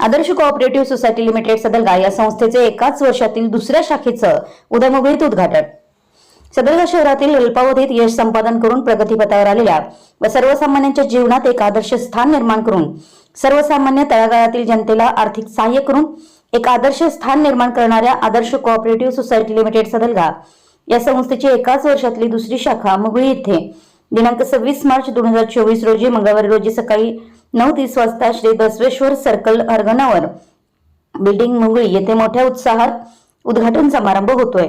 Cooperative society limited Sadalga या संस्थेचे एकाच वर्षातील दुसऱ्या शाखेचं उद्या मुंबईत उद्घाटन. सदरगा शहरातील अल्पावधीत यश संपादन करून प्रगतीपथावर आलेल्या व सर्वसामान्यांच्या जीवनात एक आदर्श स्थान निर्माण करून सर्वसामान्य तळागाळातील जनतेला आर्थिक सहाय्य करून एक आदर्श स्थान निर्माण करणाऱ्या Adarsh cooperative society limited Sadalga या संस्थेची एकाच वर्षातली दुसरी शाखा मुगळी येथे दिनांक सव्वीस मार्च दोन हजार चोवीस रोजी मंगळवारी रोजी सकाळी नऊ तीस वाजता श्री बसवेश्वर सर्कल अर्गनावर बिल्डिंग मुंगळी येथे मोठ्या उत्साहात उद्घाटन समारंभ होतोय.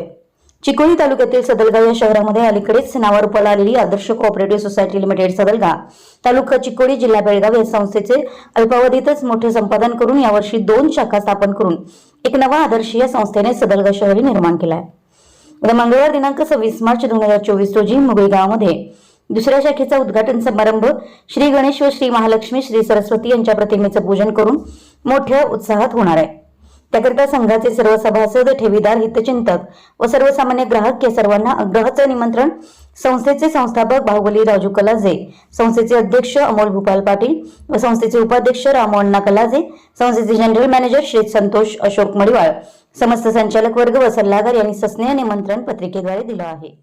चिकोली तालुक्यातील सदलगा या शहरामध्ये अलीकडेच नावारूपाला आलेली Adarsh cooperative society limited Sadalga तालुका चिकोली जिल्हा बेळगाव या संस्थेचे अल्पावधीतच मोठे संपादन करून यावर्षी दोन शाखा स्थापन करून एक नवा आदर्श या संस्थेने सदलगा शहरी निर्माण केलाय. मंगळवार दिनांक सव्वीस मार्च दोन हजार चोवीस रोजी मुगळी गावामध्ये दुसऱ्या शाखेचा उद्घाटन समारंभ श्री गणेश व श्री महालक्ष्मी श्री सरस्वती यांच्या प्रतिमेचं पूजन करून मोठ्या उत्साहात होणार आहे. त्याकरिता संघाचे सर्व सभासद ठेवीदार हितचिंतक व सर्वसामान्य ग्राहक या सर्वांना आग्रहाचं निमंत्रण संस्थेचे संस्थापक बाहुबली राजू कलाजे संस्थेचे अध्यक्ष अमोल भूपाल पाटील व संस्थेचे उपाध्यक्ष रामअण्णा कलाजे संस्थेचे जनरल मॅनेजर श्री संतोष अशोक मडिवाळ. समस्त संचालक वर्ग व सल्लागार यांनी सस्नेह निमंत्रण पत्रिकेद्वारे दिलं आहे.